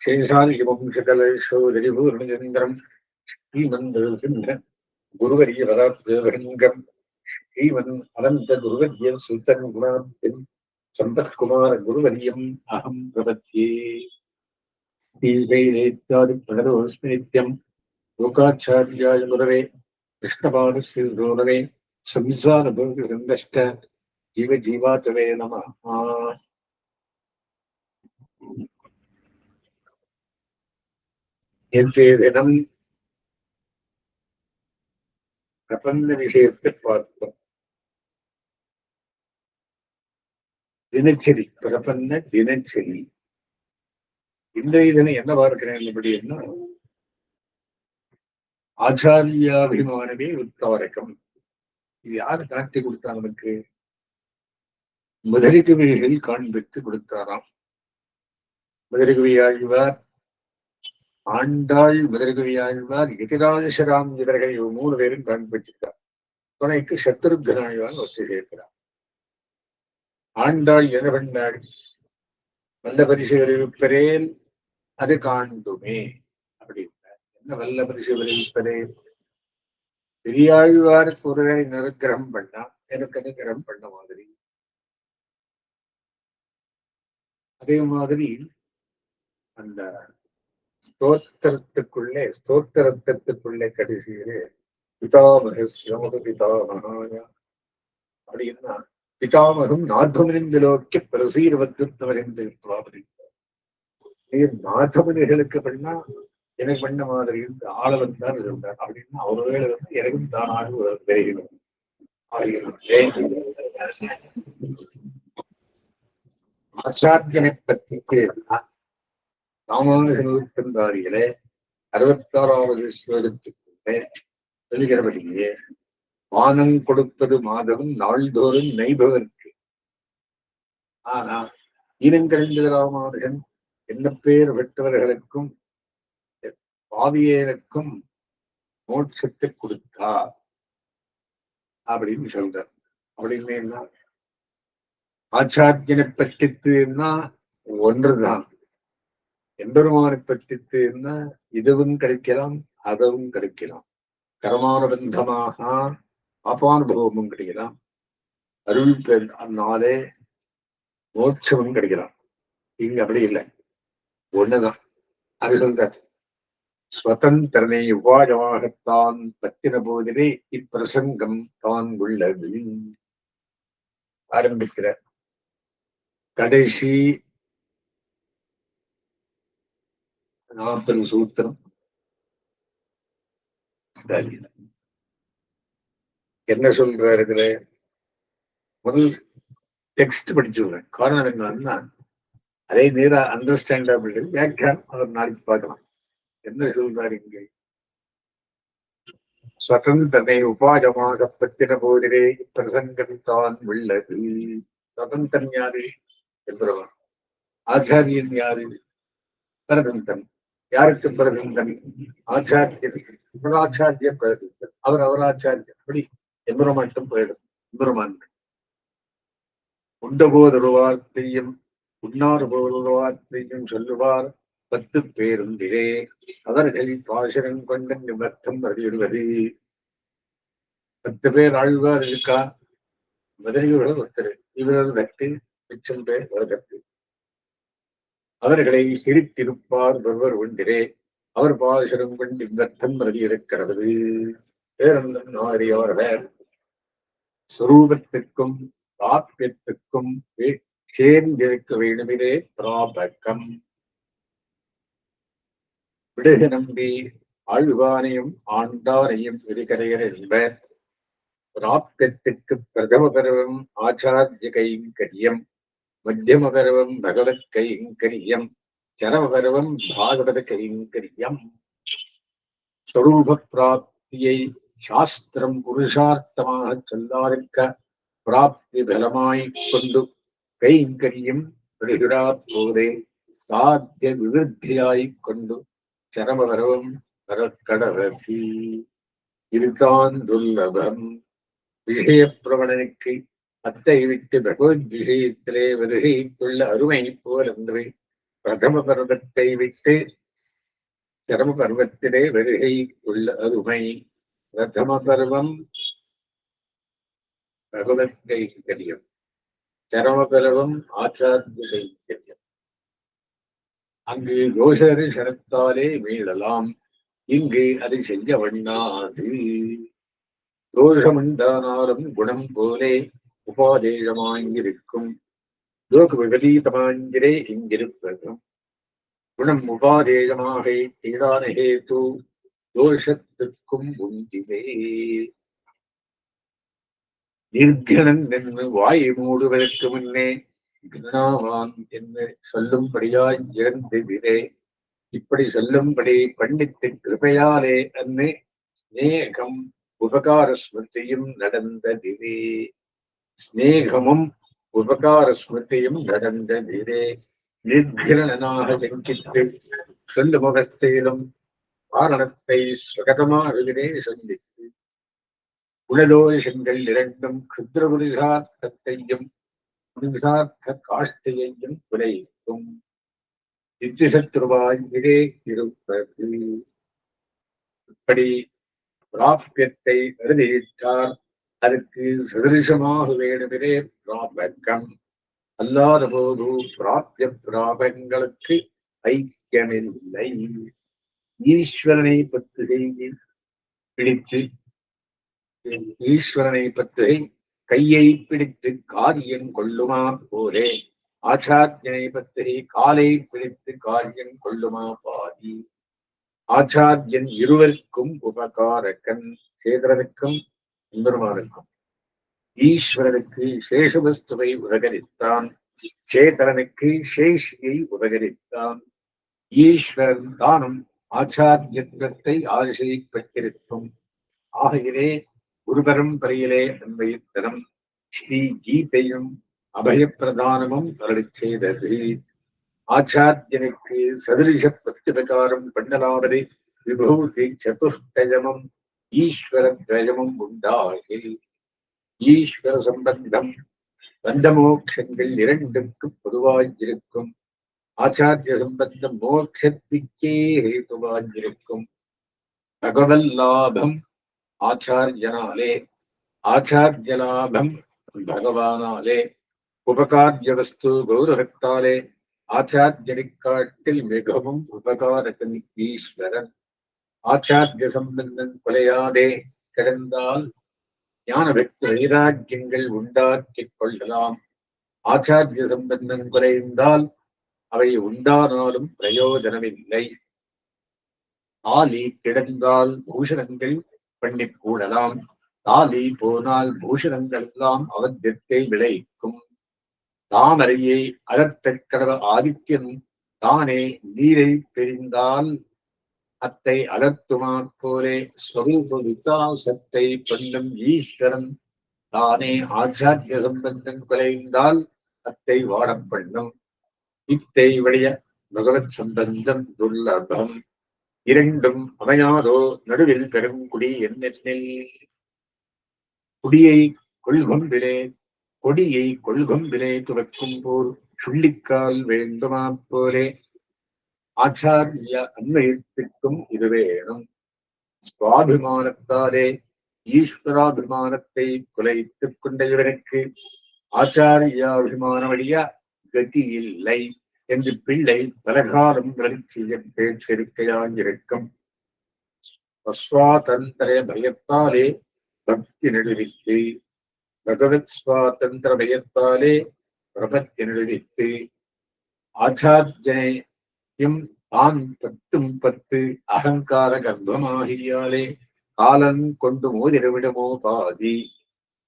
சேஷாதிபம் சகலேஸ்வரிபூர்ணச்சந்திரம் ஸ்ரீமந்த சிம்ம குருவரிய பதாப்தேவரங்கம் ஸ்ரீமன் அனந்த குருவரிய சுல்தன் குணாப்தன் சம்பத்குமார குருவரியம் அகம் பிரபத்தியே ஸ்ரீகைரேத்தாதி பிரணதோஸ்மித்யம் லோகாச்சாரியாய குரவே கிருஷ்ணபானு ஸ்ரீ குருவே சம்சார சந்தஷ்ட ஜீவ ஜீவாச்சவே நம நேற்றைய தினம் பிரபந்த விஷயத்தை பார்த்தோம் தினச்சரி பிரபந்த தினச்சரி. இன்றைய தினம் என்ன பார்க்கிறேன் அப்படின்னா ஆச்சாரியாபிமானமே உத்தவரக்கம் இது யாரு காட்டி கொடுத்தா நமக்கு முதலிகவிகள் காண்பித்து கொடுத்தாராம். முதலிகவி கவியாகிவார் ஆண்டாள் முதலிகவி ஆழ்வார் எதிராஜசராம் இவர்கள் இவ மூணு பேரும் காண்பிச்சிருக்கார் துணைக்கு சத்ருக்ன ஒத்தி சேர்க்கிறார் ஆண்டாள் என்ன பண்ணாள் வல்ல பரிசு விளைவிப்பரேல் அது காண்டுமே அப்படின்னார் என்ன வல்ல பரிசு அறிவிப்பரேல் பெரியாழ்வார் ஒருவரை நிருக்கிரகம் பண்ணா எனக்கு அனுகிரகம் பண்ண மாதிரி. அதே மாதிரி அந்த ஸ்தோத்திரத்துக்குள்ளே ஸ்தோத்திரத்திற்குள்ளே கடைசியிலே பிதாமக சிவமக பிதாமகாய அப்படின்னா பிதாமகம் நாதமுனிந்தலோக்கிய பிரசீர்வத்துவரிந்து நீர் நாதமுனிகளுக்கு பண்ணா எனக்கு பண்ண மாதிரி இருந்து ஆளவன் தான் இருந்தார். அப்படின்னா அவர்வேளை வந்து எனக்கும் தானாக ஒரு தெரிகிறது ஆச்சாரியனை பற்றி ராமானுஜனுத்தந்தாரியிலே அறுபத்தாறாவது ஸ்லோகத்துக்குள்ளே சொல்கிறபடியே வானம் கொடுப்பது மாதவன் நாள்தோறும் நைபவர்க்கு ஆனா ஈனங்கழிந்த ராமானுஜன் என்ன பேர் பெற்றவர்களுக்கும் பாவியனுக்கும் மோட்சத்தை கொடுத்தா அப்படின்னு சொல்றார். அப்படின்னு என்ன ஆச்சாரியனை பற்றித்துன்னா ஒன்றுதான். எம்பெருமானை பற்றித்துன்னா இதுவும் கிடைக்கலாம் அதுவும் கிடைக்கலாம். கரமானுபந்தமாக பாப்பானுபவமும் கிடைக்கலாம். அருள் பெண்ணாலே மோட்சமும் கிடைக்கலாம். இங்க அப்படி இல்லை. ஒண்ணுதான். அது சுவதந்திரனை ஸ்வதந்திரனை உபாயமாகத்தான் பத்தின போதிலே இப்பிரசங்கம் தான் உள்ளது ஆரம்பிக்கிற கடைசி நாற்பது சூத்திரம் என்ன சொல்றாரு இதுல முதல் டெக்ஸ்ட் படிச்சுடுறேன் காரணம் என்னன்னா அதே நேரா அண்டர்ஸ்டாண்டபிள் வியாக்கியானம் அவர் நாளைக்கு பார்க்கலாம் என்ன சொல்றாரு இங்கே சுதந்திரனை உபாயமாக பத்தின போதிலே பிரசங்கம் தான் உள்ளது சுதந்திரன் யாரு என்பவன் ஆச்சாரியன் யாரு பரதந்தன் யாருக்கு பிரதிந்தன் ஆச்சாரியர். ஆச்சாரிய பிரதந்தன் அவர் அவராச்சாரியர். அப்படி எம்பெருமாட்டம் போயிடும். எம்பெருமான் உண்டபோது வார்த்தையும் உண்ணாறு வார்த்தையும் சொல்லுவார். பத்து பேருந்திலே அவர்கள் பாசனம் கொண்ட நிமர்த்தம் அறியுவது. பத்து பேர் ஆழ்வார் இருக்கா? மதுரையோட ஒருத்தர். இவரது தட்டு மிச்சம் பேர் ஒரு தட்டு. அவர்களை சிரித்திருப்பார் ஒருவர் ஒன்றிலே. அவர் பாசனம் கொண்டு நிமர்த்தம் அறியிருக்கிறது பேரந்தம் நாரியவர்கள் சுரூபத்துக்கும் பிராபியத்துக்கும் சேர்ந்திருக்க வேண்டுமிலே பிராபகம். விடுக நம்பி ஆழ்வானையும் ஆண்டானையும் இருக்கிறையர் என்பர். பிராப்தத்துக்கு பிரதம பருவம் ஆச்சாரிய கைங்கரியம். மத்தியம பருவம் பகவத் கைங்கரியம் சரம பருவம் பாகவத கைங்கரியம் ஸ்வரூப பிராப்தியை சாஸ்திரம் புருஷார்த்தமாக சொல்லாதிருக்க பிராப்தி பலமாய்க் கொண்டு கைங்கரியம் பெறுகிறா போதே சாத்திய விருத்தியாய்க் கொண்டு சரமவரவம் வரக்கடவசி இதுதான் துர்லபம். விஷயப்பிரவணனுக்கு அத்தை விட்டு பகவத் விஷயத்திலே வருகைக்குள்ள அருமை போலன்று பிரதம பருவத்தை விட்டு சரம பருவத்திலே வருகை உள்ள அருமை. பிரதம பருவம் பருவத்தை தெரியும். சரம பருவம் ஆச்சாரியத்தை தெரியும். அங்கு கோஷரி சரத்தாலே மீளலாம். இங்கு அதை செஞ்ச வண்ணாது தோஷமுண்டானாலும் குணம் போலே உபாதேயமாயிருக்கும் லோக விபரீதமாயிரே இங்கிருப்பதும். குணம் உபாதேயமாக தீடான ஹேத்து தோஷத்திற்கும் உண்டிவே நிர்கணன் என்று வாய் மூடுவதற்கு முன்னே கணாவான் என்று சொல்லும்படியாய் இறந்து விரே இப்படி சொல்லும்படி பண்டித்து கிருபையாலே அன்னு ஸ்நேகம் உபகார ஸ்மிருதியும் நடந்ததிரே. சிநேகமும் உபகார ஸ்மிருதியும் நடந்ததிரே நிர்கிரணனாக வெங்கிட்டு சொல்லு அவஸ்தையிலும் காரணத்தை சுகதமாகவே சொல்லித்து குணதோஷங்கள் இரண்டும் க்ஷுத்ர புருஷார்த்தத்தையும் காஷ்டையையும் குறைக்கும் நித்திசத்ருவாயிலே இருப்பது இப்படி பிராபியத்தை கருதியிட்டார் அதுக்கு சதிருஷமாக வேணுமிரே பிராபகம் அல்லாத போது பிராபிய பிராபங்களுக்கு ஐக்கியமில்லை. ஈஸ்வரனை பத்து செய்தி பிடித்து ஈஸ்வரனை பற்றி கையை பிடித்து காரியம் கொள்ளுமா போலே. ஆச்சாரியனை பற்றி காலை பிடித்து காரியம் கொள்ளுமா பாதி. ஆச்சாரியன் இருவருக்கும் உபகாரக்கன் சேதருக்கும் சுந்தரமானுக்கும் ஈஸ்வரனுக்கு சேஷவஸ்துவை உபகரித்தான். சேதரனுக்கு சேஷியை உபகரித்தான். ஈஸ்வரன் தானும் ஆச்சாரியத்துவத்தை ஆசைப்பட்டிருக்கும் ஆகையிலே ஒரு பரம்பரையிலே அன்வயித்தனம் ஸ்ரீ கீதையும் அபயப்பிரதானமும் அருளிச் செய்தது. ஆச்சாரியனுக்கு சதுரிஷ பிரகாரம் பண்ணலாவது விபூதி சதுஷ்டயமும் ஈஸ்வரத்வயமும் உண்டாகில். ஈஸ்வர சம்பந்தம் பந்தமோக்ஷங்கள் இரண்டுக்கு பொதுவாயிருக்கும் ஆச்சாரிய சம்பந்தம் மோட்சத்திற்கே ஹேதுவாயிருக்கும் பகவல் லாபம் ஆச்சாரியனாலே ஆச்சாரிய லாபம் பகவானாலே உபகாரிய வஸ்து கௌரவத்தாலே ஆச்சாரியனை காட்டில் மிகவும் உபகாரகன் ஈஸ்வரன். ஆச்சாரிய சம்பந்தன் கொலையாதே கிடந்தால் ஞான வைராக்கியங்கள் உண்டாக்கிக் கொள்ளலாம். ஆச்சாரிய சம்பந்தன் குறைந்தால் அவை உண்டானாலும் பிரயோஜனமில்லை. ஆலி கிடந்தால் பூஷணங்கள் பண்ணி கூடலாம். தாலி போனால் பூஷணங்கள் எல்லாம் அவத்தியத்தை விளைவிக்கும் தாமரையை அகத்தக்கடவ ஆதித்யன் தானே நீரை பிரிந்தால் அத்தை அகத்துமா போலே ஸ்வரூப விகாசத்தை பண்ணும் ஈஸ்வரன். தானே ஆச்சாரிய சம்பந்தன் குலைந்தால் அத்தை வாடம் பண்ணும். இத்தை வழிய பகவத் சம்பந்தம் துர்லபம். இரண்டும் அமையாதோ நடுவில் பெருங்குடி என்னென்னில்? குடியை கொள்கொம்பிலே கொடியை கொள்கொம்பிலே துவக்கும் போர் சுள்ளிக்கால் வேண்டுமா போலே ஆச்சாரிய அன்மயத்திற்கும் இது வேணும் சுவாபிமானத்தாலே ஈஸ்வராபிமானத்தை குலைத்துக் கொண்ட இவனுக்கு ஆச்சாரியாபிமான வழியா கதி இல்லை என்று பிள்ளை பலகாலம் வளர்ச்சிய பேச்செருக்கையாயிருக்கும் ஸ்வாதந்திர பயத்தாலே பக்தி நடுவித்து பகவத் சுவாதந்திர பயத்தாலே பிரபத்தி நடுவித்து ஆச்சாரியனை ஆச்சாரியனையும் தான் பத்தும் பத்து அகங்கார கர்ப்பமாகியாலே காலன் கொண்டு மோதிரவிடமோ பாதி.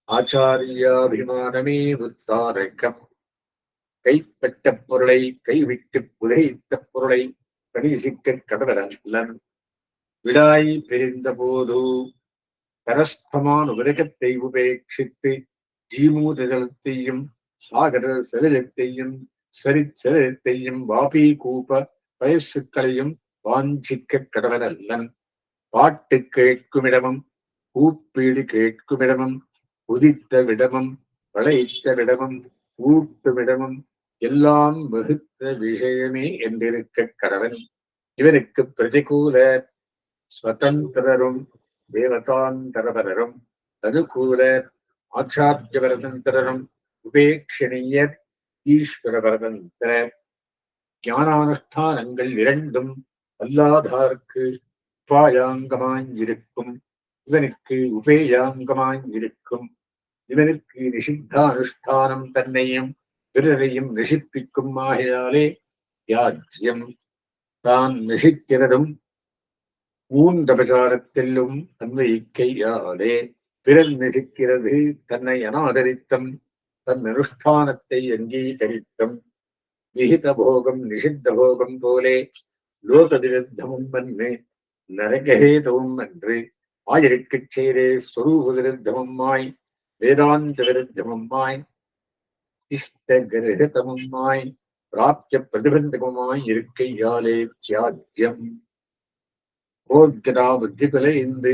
ஆச்சாரியாபிமானமே உத்தாரக்கம் கைப்பட்ட பொருளை கைவிட்டு புதைத்த பொருளை கணிசிக்க கடவரல்லன். விடாய் பிரிந்த போது கரஸ்தமான உலகத்தை உபேட்சித்து ஜீமூதலத்தையும் சாகர சலிலத்தையும் சரிச்சலிலத்தையும் வாபி கூப்ப வயசுக்களையும் வாஞ்சிக்க கடவரல்லன் பாட்டு கேட்குமிடமும் கூப்பீடு கேட்குமிடமும் உதித்த விடமும் வளைத்த விடமும் ஊட்டுமிடமும் எல்லாம் வகுத்த விஷயமே என்றிருக்க கடவன். இவனுக்கு பிரதிகூல ஸ்வதந்திரரும் தேவதாந்தரபரரும் அனுகூல ஆச்சாரியபரதந்திரரும் ஈஸ்வர ஈஸ்வரபரதந்திர ஞானானுஷ்டானங்கள் இரண்டும் அல்லாதார்க்கு இருக்கும் இவனுக்கு உபேயாங்கமாயிருக்கும். இவனுக்கு நிஷித்தானுஷ்டானம் தன்னையும் பிறரையும் நசிப்பிக்கும் ஆகையாலே தியாஜ்யம் தான் நசிக்கிறதும் ஊன்றபசாரத்திலும் அன்வயிக்கையாலே பிறர் நசிக்கிறது தன்னை அனாதரித்தம் தன் அனுஷ்டானத்தை அங்கீகரித்தம். விஹித போகம் நிஷித்த போகம் போலே லோக விருத்தமும் அன்று நரகஹேதவும் அன்று ஆயிருக்கச் சேரே சொரூப விருத்தமும்மாய் வேதாந்த விருத்தமும்மாய் இஷ்ட கிரகதமும்மாய் பிராப்திய பிரதிபந்தகமாய் இருக்கையாலே தியாஜ்யம்। போக்யதா புத்தி குலைந்து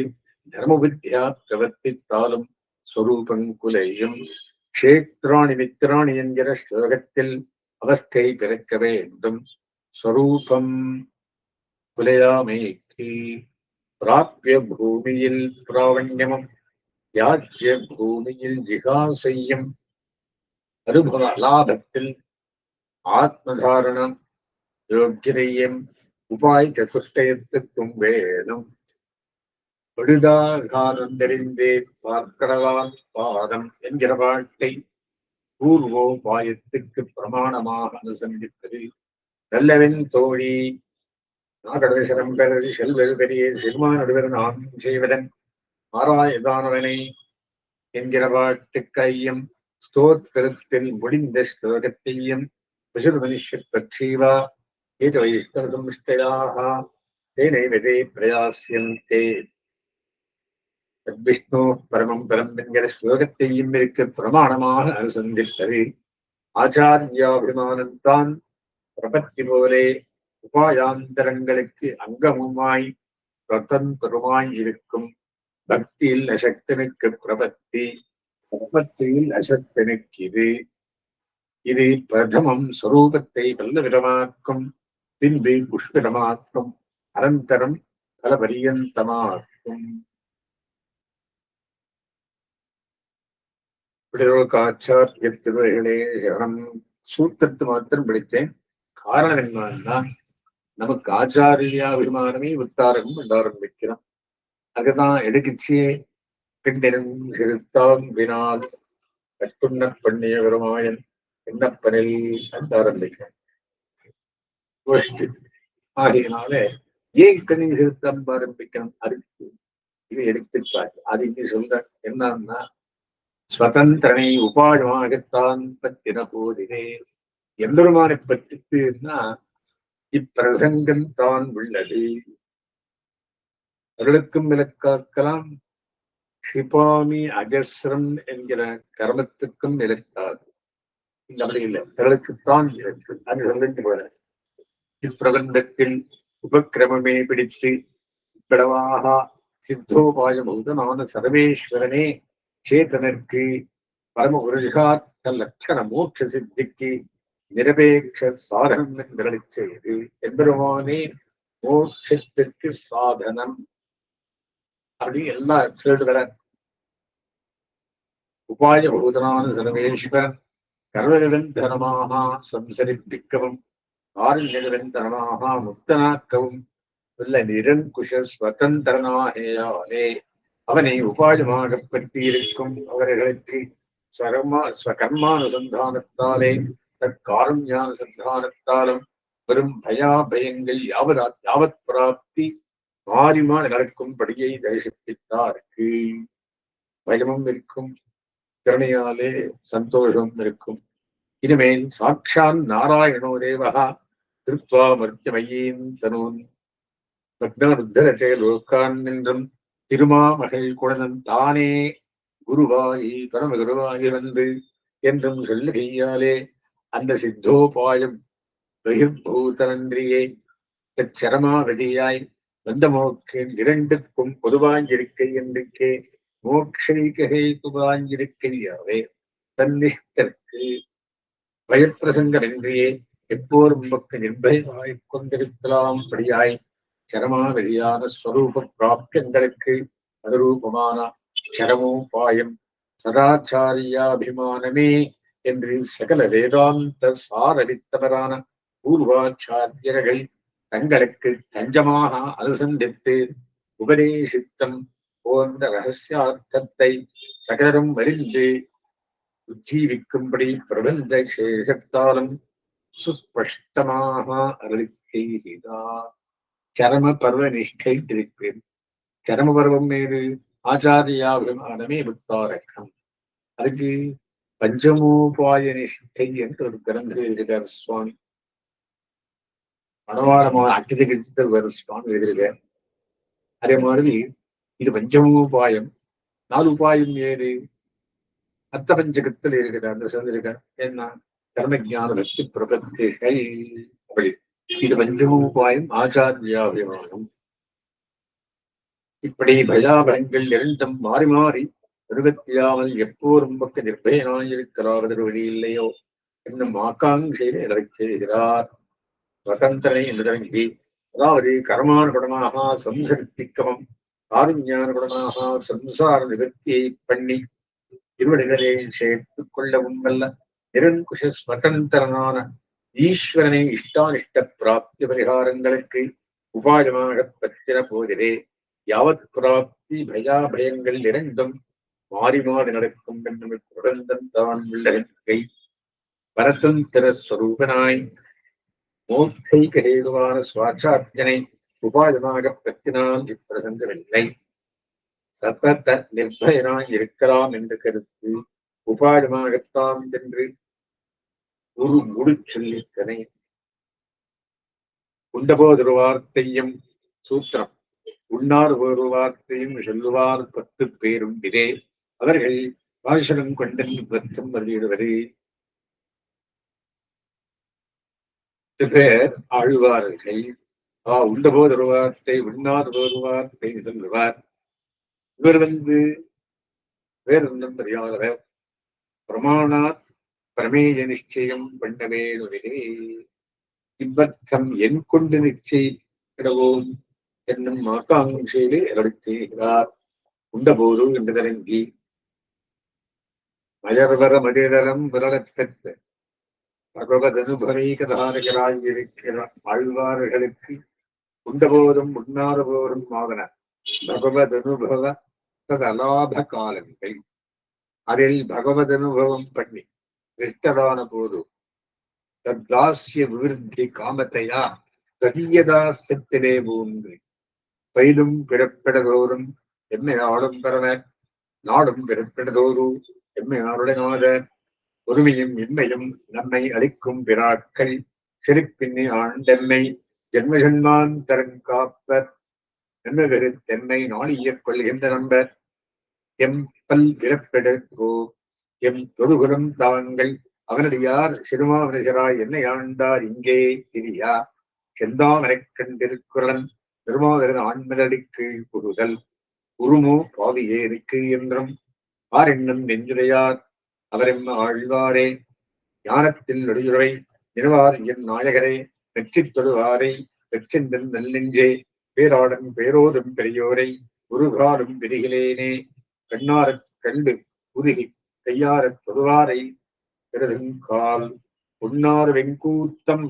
தர்ம புத்தியா பிரவர்த்தித்தாலும் ஸ்வரூபம் குலையும் க்ஷேத்ராணி மித்ராணி என்கிற ஸ்லோகத்தில் அவஸ்தை பிறக்க வேண்டும் ஸ்வரூபம் குலையாமைக்கு பிராப்பிய பூமியில் பிராவண்யமும் யாஜ்ய பூமியில் ஜிகாசையும் அனுபவ லாபத்தில் ஆத்மதாரணம் யோக்கியதையும் உபாய் சதுஷ்டயத்துக்கும் வேணும். படுதாகாரம் தெரிந்தே பார்க்கடலான் பாதம் என்கிற வாழ்க்கை. பூர்வோபாயத்துக்கு பிரமாணமாக அனுசந்திப்பது நல்லவன் தோழி. நாகடவேசரம் பெறது செல்வெல் பெரிய சிறுமான் நடுவர் நான் செய்வதன் ஆராயதானவனை என்கிற பாட்டுக்கையும் ஸ்தோத்திரத்தில் முடிந்த ஸ்லோகத்தையும் விசுறு மனுஷ்ய பக்ஷீவா ஏத வைஷ்ணவ தேனை விதை பிரயாசியந்தே. விஷ்ணு பரமம் பரம் என்கிற ஸ்லோகத்தையும் இருக்க பிரமாணமாக அனுசந்தித்தது. ஆச்சாரியாபிமானம்தான் பிரபத்தி போலே உபாயாந்தரங்களுக்கு அங்கமுமாய் சுதந்திரமாய் இருக்கும். பக்தியில் அசக்தனுக்கு பிரபத்தி பிரபத்தியில் அசக்தனுக்கு இது. இது பிரதமம் சுரூபத்தை பல்லவிடமாக்கும் பின்பு புஷ்பிடமாக்கும் அனந்தரம் பலபரியந்தமாக்கும். விடுதோக்காச்சாரிய திருவர்களே சரணம் சூத்திரத்து மாத்திரம் படித்தேன். காரணம் என்னன்னா நமக்கு ஆச்சாரியாபிமானமே உத்தாரகம் என்று ஆரம்பிக்கிறோம். அதுதான் எடுக்கிச்சு. பின்னிரும் சிறுத்தாம் வினால் கட்டுண்ண பண்ணிய பெருமாயன் என்னப்பனில் என்று ஆரம்பிக்கிறேன் ஆகையினால ஏன் கண்ணின் சிறுத்தாம் ஆரம்பிக்கணும் அதுக்கு இது எடுத்துக்காட்டு. அது இங்கே சொல்ற என்னன்னா ஸ்வதந்திரனை உபாயமாகத்தான் பற்றின போதினே எம்பெருமானை பற்றினா இப்பிரசங்கம் தான் உள்ளது. அருளுக்கும் விலக்காக்கலாம் ஷிபாமி அஜஸ்ரம் என்கிற கர்மத்துக்கும் விலக்காது இங்க அப்படி இல்லை. இருக்கு. அது சொல்லிட்டு போற இப்பிரபந்தத்தில் உபக்கிரமமே பிடித்து பிடவாக சித்தோபாயமௌதனான சர்வேஸ்வரனே சேதனருக்கு பரம புருஷார்த்த லட்சண மோட்ச சித்திக்கு நிரபேட்ச சாதனம் என்பதை செய்து எம்பெருமானே மோட்சத்திற்கு சாதனம் அப்படி எல்லா சொல்லிட்டு உபாய பூதனான சர்வேஸ்வரன் கர்வநிரந்தரமாக சம்சரிப்பிக்கவும் ஆறுநிரந்தரமாக முக்தனாக்கவும் உள்ள நிரங்குஷ ஸ்வதந்திரனாகையாலே அவனை உபாயமாக பற்றியிருக்கும் அவர்களுக்கு ஸ்வகர்மா ஸ்வகர்மானுசந்தானத்தாலே தற்காரண்யானுசந்தானத்தாலும் வெறும் பயாபயங்கள் யாவதா யாவத் பிராப்தி மாறிமா மாறி நடக்கும்படியை தரிசிப்பித்தார்க்கு. பயமும் இருக்கும் திறனையாலே சந்தோஷம் இருக்கும். இனிமேல் சாட்சான் நாராயணோ தேவகா திருத்வா மர்த்தியமையீன் தனோன் பக்னருத்தரட்டே லோக்கான் என்றும் திருமாமகள் குழந்தன் தானே குருவாயி பரம குருவாகி வந்து என்றும் சொல்லுகையாலே அந்த சித்தோபாயம் பகிர்பூதனன்றியே சரமாவதியாய் வந்த மோக்கின் இரண்டுக்கும் பொதுவாஞ்சிருக்கை என்றுக்கே மோக்ஷைகை துவாஞ்சிருக்கையாவே தன்னிஷ்டற்கு பயப்பிரசங்கமின்றியே எப்போரும் மக்கு நிர்பயமாய்க் கொண்டிருக்கலாம் படியாய் சரமாவதியான ஸ்வரூப பிராப்தியங்களுக்கு அனுரூபமான சரமோபாயம் சதாச்சாரியாபிமானமே என்று சகல வேதாந்த சாரடித்தவரான பூர்வாச்சாரியர்கள் தங்களுக்கு தஞ்சமாக அனுசந்தித்து உபதேசித்தம் போன்ற ரகசியார்த்தத்தை சகலரும் அறிந்து உஜ்ஜீவிக்கும்படி பிரபந்த சேஷத்தாலும் சுஸ்பஷ்டமாக அருளி செய்தார். சரம பர்வ நிஷ்டை திருப்பேன் சரம பருவம் மீது ஆச்சாரியாபிமானமே புத்தாரக்கம் அதுக்கு பஞ்சமோபாய நிஷ்டை என்று ஒரு கிரந்தம் எழுதியிருக்கார் சுவாமி. மனவாளமான அக்கித கிருத்தர் வர சுவாமி எழுதியிருக்கார் அதே மாதிரி இது பஞ்சமோபாயம் நாலு உபாயம் ஏது அத்த பஞ்சகத்தில் இருக்கிறார் அந்த சொல்லியிருக்கார் என்ன தர்மஜான பக்தி பிரபத்திகள் அப்படி இது பஞ்சமோபாயம் ஆச்சாரியாபிமானம் இப்படி பயாபரங்கள் இரண்டும் மாறி மாறி நிறுவத்தியாமல் எப்போதும் பக்க நிர்பயனாயிருக்கிறார் வழி இல்லையோ? என்னும் ஆக்காங்கையில இறக்கச் செய்கிறார். சுதந்திரனை நிறங்கி அதாவது கர்மானுகுணமாக சம்சரிப்பிக்கவும் காருஞானுகுணமாக சம்சார நிவர்த்தியை பண்ணி திருவடிகளை சேர்த்துக் கொள்ளவும் உண்மல்ல நிரங்குஷ ஸ்வதந்திரனான ஈஸ்வரனை இஷ்டானிஷ்ட பிராப்தி பரிகாரங்களுக்கு உபாயமாக பற்றின போதிலே யாவத் பிராப்தி பயாபயங்கள் இரண்டும் மாறி மாறி நடக்கும் என்று குடந்தன் தான் உள்ளகை பரதந்திர ஸ்வரூபனாய் மோட்சைக கரேதுவான சுவாச்சாத்தியனை உபாயமாக பற்றினால் இப்பிரசங்கமில்லை. சத்தத்த நிர்பயனாய் இருக்கலாம் என்று கருத்து உபாயமாகத்தான் என்று ஒரு முடிச்சொல்லித்தனை உண்டபோதொரு வார்த்தையும் சூத்திரம். உண்ணார் ஒரு வார்த்தையும் சொல்லுவார் பத்து பேருண்டிரே அவர்கள் பாஷணம் கொண்டன் பத்தம் வெளியிடுவது பேர் ஆழ்வார்கள். ஆ உண்டபோது ஒரு வார்த்தை உண்ணாத ஒரு வார்த்தை சொல்லுவார். இவர் வந்து வேறொன்றும் தெரியாதவர். பிரமாணாத் பிரமேய நிச்சயம் பண்ண வேணுவிலே இவ்வர்த்தம் என் கொண்டு நிச்சயிடவோம் என்னும் ஆக்காங்கையிலே அருளிச் உண்டபோது என்று தரங்கி மயர்வர மதிதரம் விரலப் பெற்ற. பகவத் வாழ்வார்களுக்கு உண்டபோதும் உண்ணாத போதும் ஆவன. பகவத் அனுபவ ததலாப காலங்கள். அதில் பகவதனுபவம் பண்ணி. திருஷ்டரான போது தத்தாசிய விருத்தி காமத்தையா ததியதாசத்திலே ஊன்றி பயிலும் பிறப்பிடதோறும் எம்மை ஆளும் பெறன நாடும் பிறப்பிடதோறு எம்மை ஆளுடனாத ஒருமையும் இன்மையும் நம்மை அளிக்கும் பிராக்கள் சிரிப்பின்னி ஆண்டென்னை ஜென்ம ஜென்மாந்தரன் காப்பர் நன்மகரு தென்னை நாளியக் கொள்கின்ற நம்ப எம் பல் எம் தொடுகுலம் தாங்கள். அவனடியார் சிறுமாவனசராய் என்னை ஆண்டார் இங்கே திரியா. செந்தாமரைக் கண்டிருக்குறன் பெருமாவரன் ஆண்மதடிக்கு புகுதல் உருமோ பாவியேருக்கு என்றும் ஆரென்னும் நெஞ்சுடையார் அவரெம் ஆழ்வாரே. ஞானத்தில் நொடியுறை நிறுவார் என் நாயகரே. வெற்றி தொழுவாரை வெற்றிந்தன் நல்லெஞ்சே பேராடன் பேரோரும் பெரியோரை. உருகாடும் பெருகிலேனே கண்ணாரக் கண்டு உருகி கையாரத் தொழுவாரை பெருதுங்கால் உண்ணார் வெங்கூத்தம்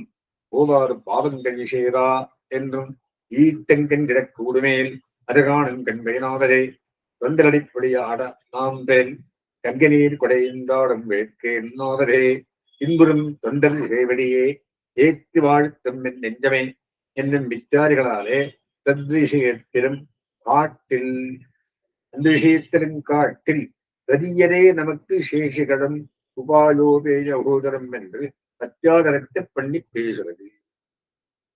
போவாறு பாவங்கள் சேரா என்றும் ஈட்டெங்கன் கிடக்கூடுமேல் அதுகாணும் கண்பயனாவதே தொண்டலடிப்படியாட நாம் பேல் கங்கை நீர் கொடைந்தாடும் வேட்கை என்னாவதே இன்புறும் தொண்டர் இறைவடியே ஏத்தி வாழ்த்தும் என் நெஞ்சமே. என்னும் விச்சாரிகளாலே தத்விஷயத்திலும் காட்டில் அந்த விஷயத்திலும் காட்டில் தரியரே நமக்கு சேஷிகளும் உபாயோபேய ஊதரம் என்று அத்தியாதரத்தை பண்ணி பேசுவது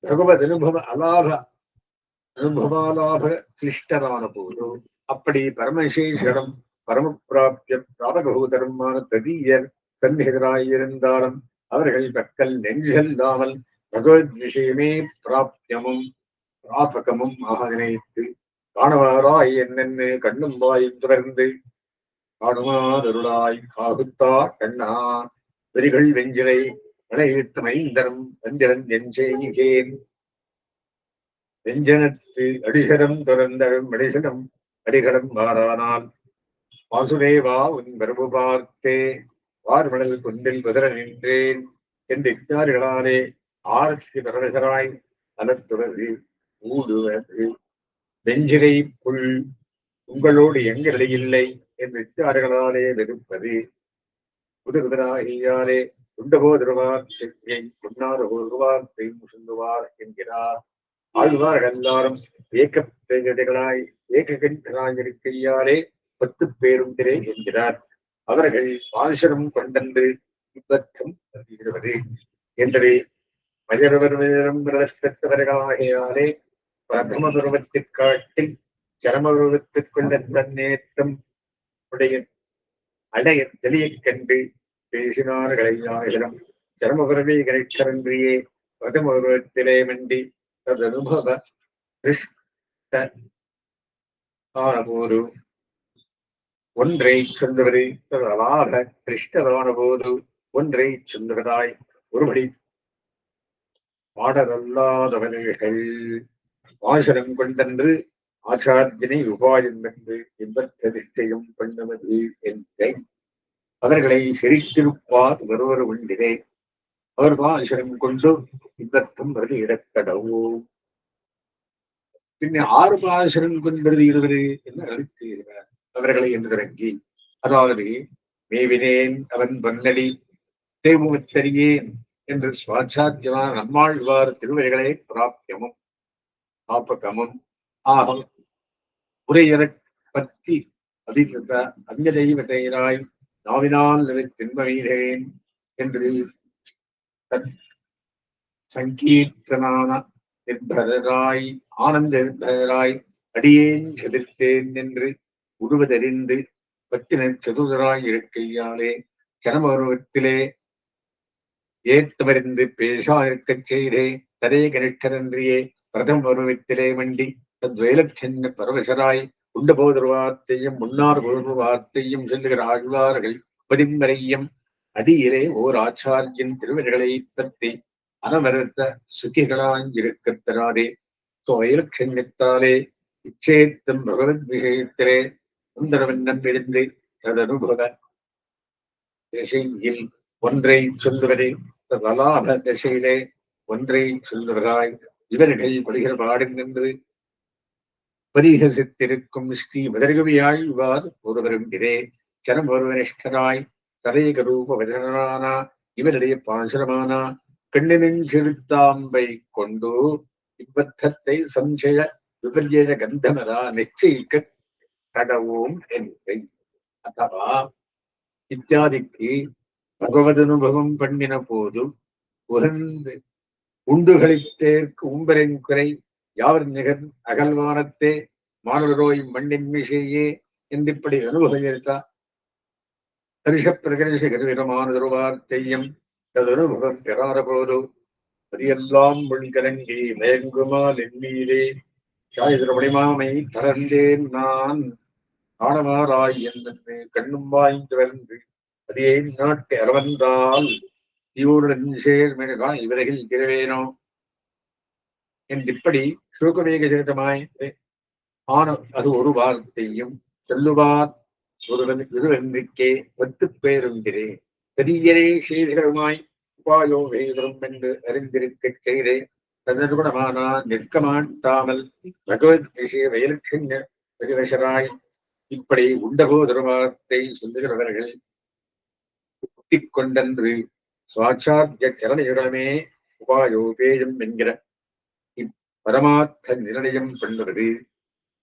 பகவத் அனுபவ அலாப அனுபவாலாப கிளிஷ்டரான போது அப்படி பரமசேஷனம் பரமபிராப்தியம் பிராபகூதரமான ததீயர் சந்நிகராயிருந்தாலும் அவர்கள் பக்கல் நெஞ்செல்லாமல் பகவத் விஷயமே பிராப்தியமும் பிராபகமும் ஆக நினைத்து காணவாராய் என்னென்னு கண்ணும் வாயும் தொடர்ந்து காணுமாதருளாய் காகுத்தா கண்ணா வெறிகள் வெஞ்சிலை மலையிழுத்த மைந்தரம் வந்திரன் என் வெஞ்சனத்து அடிகரம் துறந்தரும் அடிகடம் அடிகடம் வாரானால். வாசுதேவா உன் வரவு பார்த்தே வார்மணல் கொண்டில் புதர நின்றேன். என்று இத்தாரிகளாலே ஆர்த்தி பரவசராய் அலத்துறது ஊடுவது வெஞ்சிரை புல் உங்களோடு எங்களை இல்லை என்று இத்தாரிகளாலே வெறுப்பது புதுகுதராகியாலே உண்டபோதுருவார் செவ்வியை உண்ணாறு ஒருவார் தெய்வம் சொல்லுவார் என்கிறார் ஆழ்வார் எல்லாரும் ஏக்கப் பிரஜதைகளாய் ஏககண்டராய் இருக்கையாலே பத்து பேருந்திரே என்கிறார் அவர்கள் பாசுரம் கொண்டன்று இவ்வத்தம் வருகிறது என்பதை மஜரவரும் பெற்றவர்களாகையாலே பிரதம துருவத்தை காட்டி சரம துருவத்திற்குள்ள தன்னேற்றம் உடைய அடைய தெளியக் கண்டு பேசினார்களையாயிரம் சரமபுரவே கரைச்சரன்றியே பிரதம உருவத்திலே மண்டி ததனுபவ திருஷ்ட ஆனபோது ஒன்றை சொன்னவரு ததலாக கிருஷ்டதான போது ஒன்றை சொன்னவராய் ஒருபடி பாடலல்லாதவர்கள். வாசனம் கொண்டன்று ஆச்சாரியனை உபாயம் என்று இன்பத்த பண்ணுவது என்பதை அவர்களை சிரித்திருப்பார் ஒருவர் உண்டினே அவர் பாசனம் கொண்டு இன்பத்தம் வருது இடக்கடவோ பின்ன ஆறு பாசனம் கொண்டது இருவது என்று அழைத்துகிறார் அவர்களை என்று தொடங்கி அதாவது மேவினேன் அவன் பொன்னடி தேமுகத்தறியேன் என்று சுவாச்சாத்தியமான நம்மாழ்வார் திருவடிகளே பிராப்தியமும் காப்பகமும் ஆகும். உரையறக் பற்றி அதிர்ந்த அஞ்சலை தெய்வத்தையராய் நாவினால் தின்பமீதேன் என்று தன் சங்கீர்த்தனான நிர்பரராய் ஆனந்த நிர்பரராய் அடியேன் செலுத்தேன் என்று உருவதறிந்து பத்தின சதுதராய் இருக்கையாலே சரமருவத்திலே ஏத்தமறிந்து பேசா இருக்கச் செய்தே தரே கனிஷ்டரன்றியே பிரதம பருவத்திலே மண்டி தத்வேலட்சண்ய பரவசராய் உண்டபோதர் வார்த்தையும் முன்னார் போதர் வார்த்தையும் சொல்லுகிற ஆழ்வார்கள் பதிமறையும் அடியிலே ஓர் ஆச்சாரியன் திருவடிகளை பற்றி அனவரத்த சுகிகளாயிருக்கத் தராதே. சுவைலட்சண்யத்தாலே இச்சேத்தம் பகவத் விஷயத்திலே சுந்தரவண்ணம் இருந்து ததனுபவ திசையில் ஒன்றை சொல்லுவதே. தலாப திசையிலே ஒன்றை சொல்லுவதாய் இவர்கள் படுகிற பாடுங்கென்று பரிகசித்திருக்கும் ஸ்ரீ மதர்கவியாழ்வார் ஒருவரும் இதே சரம் ஒருவனிஷ்டராய் சரேக ரூப வதனானா இவருடைய பாசுரமானா கண்ணினின் செலுத்தாம்பை கொண்டு இவ்வத்தத்தை சம்சய விபர்யத கந்தமரா நிச்சயிக்க கடவோம் என்பதை அத்தவா இத்தியாதிக்கு பகவதனுபவம் பண்ணின போது உகந்து உண்டுகளித்தேற்கு உம்பரின் குறை யாவர் நிகர் அகல்வானத்தே மாணவரோய் மண்ணின் மிசையே என்றிப்படி அனுபவித்தா தரிச பிரகரிச கருவிரமான தெய்யம் ததனுபவம் பெறாத போது அதையெல்லாம் முன்கலங்கி மயங்குமா நெம்மீரே சாயுதர மணிமாமை தளர்ந்தேன் நான். ஆணவாராய் என்று கண்ணும் வாய்ந்து வந்து அதே நாட்டு அரவந்தால் தீவுடன் சேர்மிகா இவரையில் திரவேனோ? என்றிப்படி சுருக்கமேக சேதமாய் ஆன அது ஒரு வார்த்தையும் சொல்லுவார். ஒருவன் இருவென்றிக்கே ஒத்து பேருந்திரே. பெரியரே செய்திகளுமாய் உபாயோ வேதரும் என்று அறிந்திருக்க செய்தே. ததனுகுணமானா நிற்கமாட்டாமல் பகவத் விஷய வயலட்சண்ய பரிவசராய் இப்படி உண்டகோ வார்த்தை சொல்லுகிறவர்கள் ஒத்திக் கொண்டன்று சுவாச்சாரிய சரணையுடமே உபாயோபேயம் என்கிற பரமார்த்த நிர்ணயம் கொண்டது.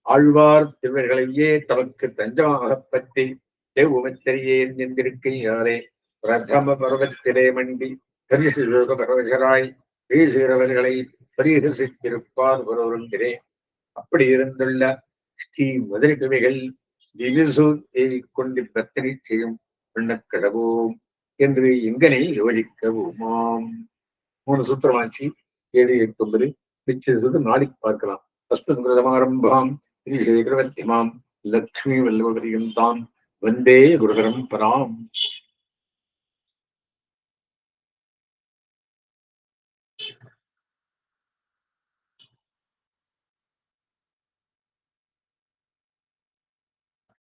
ஆழ்வார் திருவர்களையே தமக்கு தஞ்சமாகப் பற்றி தேவுமத்தறியேன் என்றிருக்கையாலே பிரதம பருவத்திலே மண்டி தரிசுலோக பரவகராய் பேசுகிறவர்களை பரிகசித்திருப்பார் ஒருவருங்கிறே அப்படி இருந்துள்ள ஸ்ரீ மதுரை கவிகள் திவிசு தேவி கொண்டு பத்திரி செய்யும் பண்ணக்கடவோம் என்று எங்கனை யோசிக்கவுமாம் மூணு சூத்திரமாச்சு ஏழு எட்டு ஒன்பது. மிச்சது நாளைக்கு பார்க்கலாம். அஸ்து அஸ்மத்கிருதமாரம்பாம் ஸ்ரீ சேகரவர்த்திமாம் லக்ஷ்மி வல்லவரியம் தான் வந்தே குருகரம் பராம்.